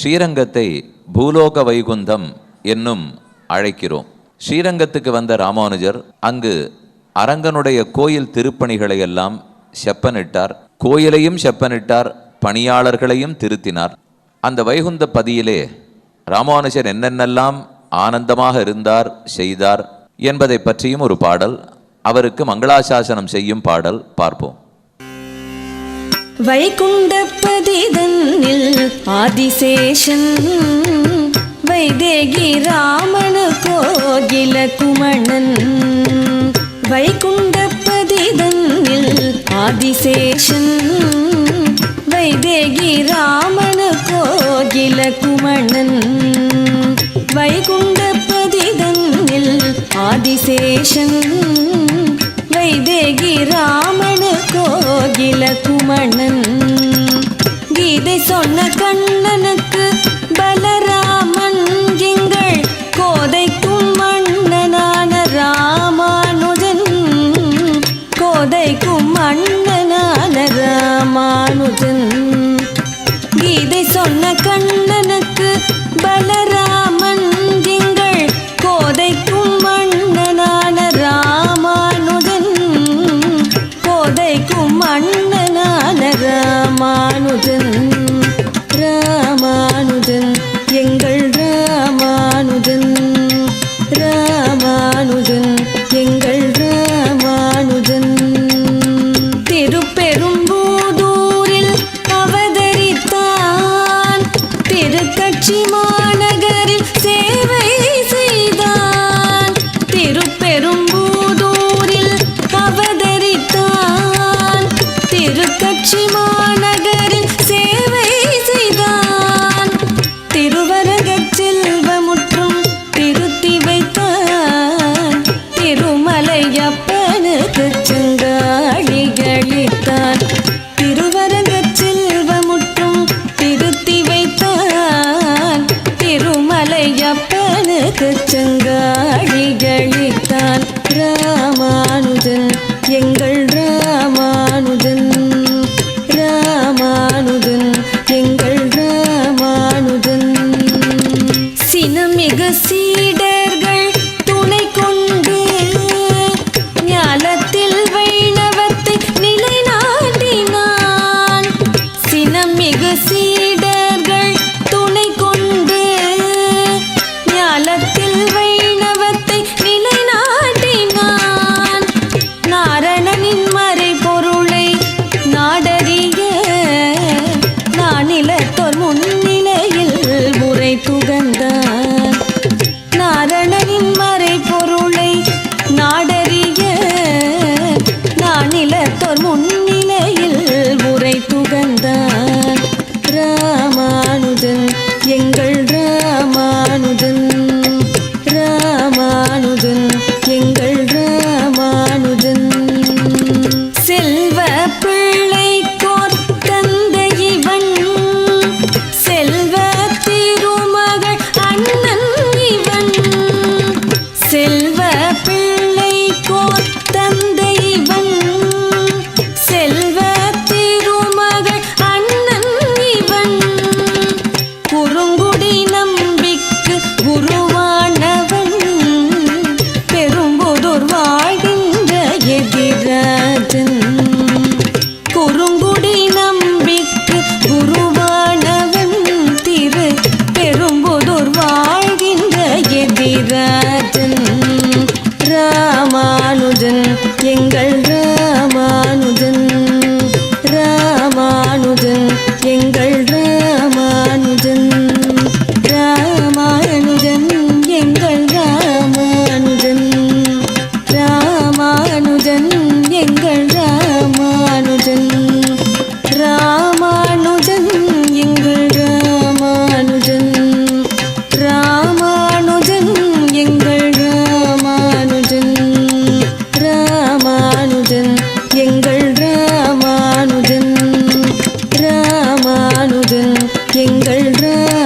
ஸ்ரீரங்கத்தை பூலோக வைகுந்தம் என்னும் அழைக்கிறோம். ஸ்ரீரங்கத்துக்கு வந்த ராமானுஜர் அங்கு அரங்கனுடைய கோயில் திருப்பணிகளை எல்லாம் செப்பனிட்டார். கோயிலையும் செப்பனிட்டார் பணியாளர்களையும் திருத்தினார். அந்த வைகுந்த பதியிலே ராமானுஜர் என்னென்னெல்லாம் ஆனந்தமாக இருந்தார் செய்தார் என்பதை பற்றியும் ஒரு பாடல். அவருக்கு மங்களாசாசனம் செய்யும் பாடல் பார்ப்போம். வைகுண்டபதிதன்னில் ஆதிசேஷன் வைதேகி ராமண கோகில குமணன். வைகுண்டபதிதன்னில் ஆதிசேஷன் வைதேகி ராம அகில குமணன் வைகுண்டப்பதிதன்னில் ஆதிசேஷன் வைதேகி ராமண கோகில குமணன். கீதை சொன்ன கண்ணனுக்கு பலரா ராமானுஜன் ராமானுஜன் எங்கள் चंगा that தானுதன் எங்கள் ரா